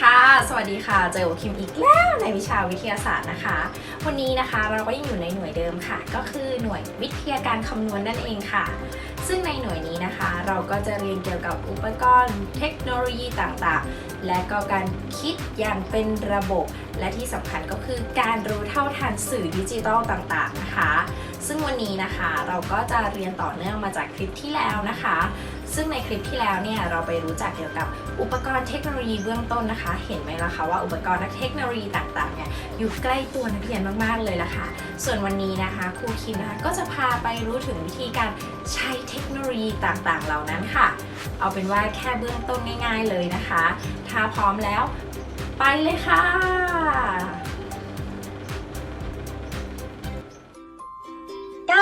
ค่ะ สวัสดีค่ะ เจอกับคิมอีกแล้วในวิชาวิทยาศาสตร์นะคะ วันนี้นะคะเราก็ยังอยู่ในหน่วยเดิมค่ะ ก็คือหน่วยวิทยาการคำนวณนั่นเองค่ะ ซึ่งในหน่วยนี้นะคะ เราก็จะเรียนเกี่ยวกับอุปกรณ์ เทคโนโลยีต่างๆ และก็การคิดอย่างเป็นระบบ และที่สำคัญก็คือการรู้เท่าทันสื่อดิจิทัลต่างๆนะคะ ซึ่งวันนี้นะคะเราก็จะเรียนต่อเนื่องมาจากคลิปที่แล้วนะคะ ซึ่งในคลิปที่แล้วเนี่ยเราไปรู้จักเกี่ยวกับอุปกรณ์เทคโนโลยีเบื้องต้นนะคะ เห็นไหมล่ะคะว่าอุปกรณ์เทคโนโลยีต่างๆเนี่ยอยู่ใกล้ตัวนักเรียนมากๆเลยล่ะค่ะ ส่วนวันนี้นะคะครูคิมนะคะก็จะพาไปรู้ถึงวิธีการใช้เทคโนโลยีต่างๆ เหล่านั้นค่ะ เอาเป็นว่าแค่เบื้องต้นง่าย ๆเลยนะคะ ถ้าพร้อมแล้วไปเลยค่ะ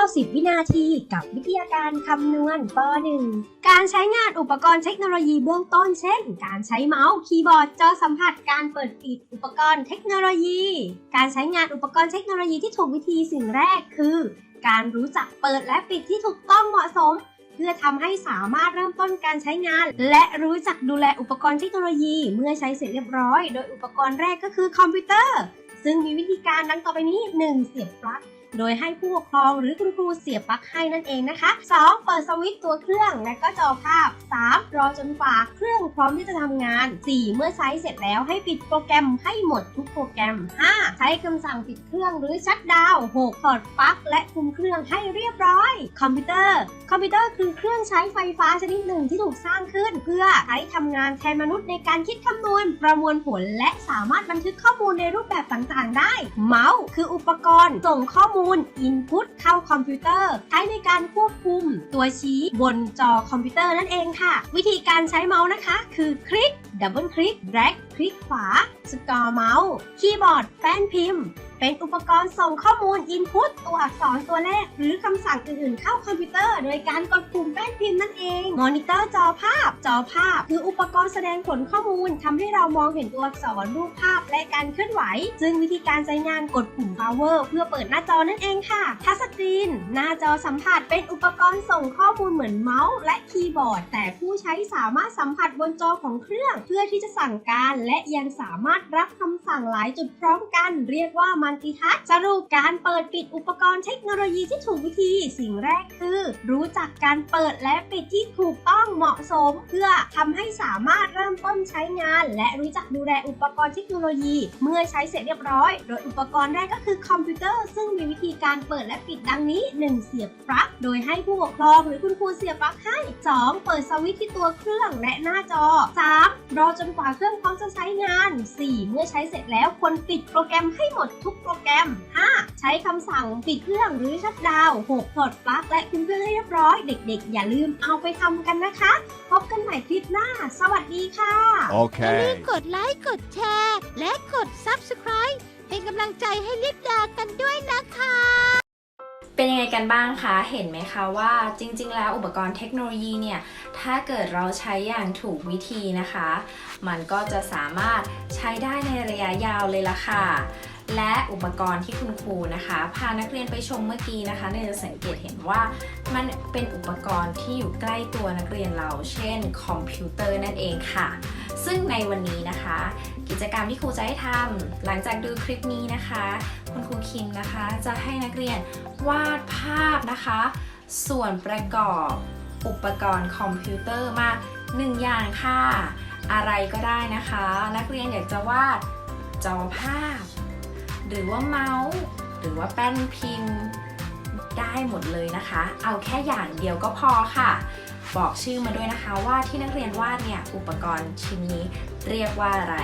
90 วินาทีกับวิทยาการคำนวณป .1 การใช้งานอุปกรณ์เทคโนโลยีเบื้องต้นเช่น การใช้เมาส์ คีย์บอร์ด จอสัมผัส การเปิดปิดอุปกรณ์เทคโนโลยี การใช้งานอุปกรณ์เทคโนโลยีที่ถูกวิธีสิ่งแรกคือ การรู้จักเปิดและปิดที่ถูกต้องเหมาะสมเพื่อทำให้สามารถเริ่มต้นการใช้งาน และรู้จักดูแลอุปกรณ์เทคโนโลยี เมื่อใช้เสร็จเรียบร้อย โดยอุปกรณ์แรกก็คือคอมพิวเตอร์ ซึ่งมีวิธีการดังต่อไปนี้ 1. เสียบปลั๊ก โดยให้ผู้ปกครองหรือคุณครูเสียบปลั๊กให้นั่นเองนะคะ 2. เปิดสวิตช์ตัวเครื่องและก็จอภาพ 3. รอจนกว่าเครื่องพร้อมที่จะทำงาน 4. เมื่อใช้เสร็จแล้วให้ปิดโปรแกรมให้หมดทุกโปรแกรม 5. ใช้คำสั่งปิดเครื่องหรือชัตดาวน์ 6. ถอดปลั๊กและคุมเครื่องให้เรียบร้อย คอมพิวเตอร์ คอมพิวเตอร์คือเครื่องใช้ไฟฟ้าชนิดหนึ่งที่ถูกสร้างขึ้น เพื่อใช้ทำงานแทนมนุษย์ในการคิดคำนวณ ประมวลผลและสามารถบันทึกข้อมูลในรูปแบบต่างๆ ได้ เมาส์คืออุปกรณ์ส่งข้อมูลมูล Input เข้าคอมพิวเตอร์ ใช้ในการควบคุมตัวชี้บนจอคอมพิวเตอร์นั่นเองค่ะ วิธีการใช้เมาส์นะคะ คือคลิกดับเบิลคลิกแดรกคลิกขวา สกอร์เมาส์ คีย์บอร์ด แป้นพิมพ์ เป็นอุปกรณ์ส่งข้อมูล Input ตัวอักษรตัวเลขหรือคำสั่งอื่นๆ เข้าคอมพิวเตอร์ โดยการกดปุ่มแป้นพิมพ์นั่น เอง มอนิเตอร์จอภาพ จอภาพ คืออุปกรณ์แสดงผลข้อมูลทำให้เรามองเห็นตัวอักษรรูปภาพและการเคลื่อนไหว ซึ่งวิธีการใช้งานกดปุ่ม power เพื่อเปิดหน้าจอนั่นเองค่ะทัชสกรีน หน้าจอสัมผัสเป็นอุปกรณ์ส่งข้อมูลเหมือนเมาส์และคีย์บอร์ด แต่ผู้ใช้สามารถสัมผัสบนจอของเครื่อง เพื่อที่จะสั่งการและยังสามารถรับคำสั่งหลายจุดพร้อมกัน เรียกว่ามัลติทัชสรุปการเปิดปิดอุปกรณ์เทคโนโลยีที่ถูกวิธี สิ่งแรกคือ รู้จักการเปิดและปิดที่ถูกต้องเหมาะสม เพื่อทำให้สามารถเริ่มต้นใช้งาน และรู้จักดูแลอุปกรณ์เทคโนโลยี เมื่อใช้เสร็จเรียบร้อย โดยอุปกรณ์แรกก็คือคอมพิวเตอร์ซึ่งมีวิธีการเปิดและปิดดังนี้ 1. เสียบปลั๊กโดยให้ผู้ปกครองหรือคุณครูเสียบปลั๊กให้ 2. เปิดสวิตช์ที่ตัวเครื่องและหน้าจอ 3. รอจนกว่าเครื่องพร้อมจะใช้งาน 4. เมื่อใช้เสร็จแล้วควรปิดโปรแกรมให้หมดทุกโปรแกรม 5. ใช้คำสั่งปิดเครื่องหรือชัตดาวน์ 6. ถอดปลั๊กและคุมเครื่องให้เรียบร้อย เด็กๆ อย่าลืมเอาไปทำกันนะคะ พบกันใหม่คลิปหน้า สวัสดีค่ะ อย่าลืม Okay. กดไลค์ กดแชร์ และกด Subscribe เป็นกำลังใจให้ลิปดากันด้วยนะคะ เป็นยังไงกันบ้างคะ เห็นไหมคะว่าจริงๆ แล้วอุปกรณ์เทคโนโลยีเนี่ย ถ้าเกิดเราใช้อย่างถูกวิธีนะคะ มันก็จะสามารถใช้ได้ในระยะยาวเลยล่ะค่ะ และอุปกรณ์ที่คุณครูนะคะ พานักเรียนไปชมเมื่อกี้นะคะเนี่ยจะสังเกตเห็นว่ามันเป็นอุปกรณ์ที่อยู่ใกล้ตัวนักเรียนเรา เช่น คอมพิวเตอร์นั่นเองค่ะ ซึ่งในวันนี้นะคะ กิจกรรมที่ครูจะให้ทำหลังจากดูคลิปนี้นะคะ คุณครูคิมนะคะ จะให้นักเรียนวาดภาพนะคะ ส่วนประกอบอุปกรณ์คอมพิวเตอร์มาหนึ่งอย่างค่ะ อะไรก็ได้นะคะ นักเรียนอยากจะวาดจอภาพ หรือว่าเมาส์ หรือว่าแป้นพิมพ์ ได้หมดเลยนะคะ เอาแค่อย่างเดียวก็พอค่ะ บอกชื่อมาด้วยนะคะว่าที่นักเรียนวาดเนี่ยอุปกรณ์ชิ้นนี้เรียกว่าอะไร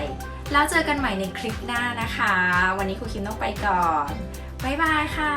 แล้วเจอกันใหม่ในคลิปหน้านะคะ วันนี้ครูคิมต้องไปก่อน บ๊ายบายค่ะ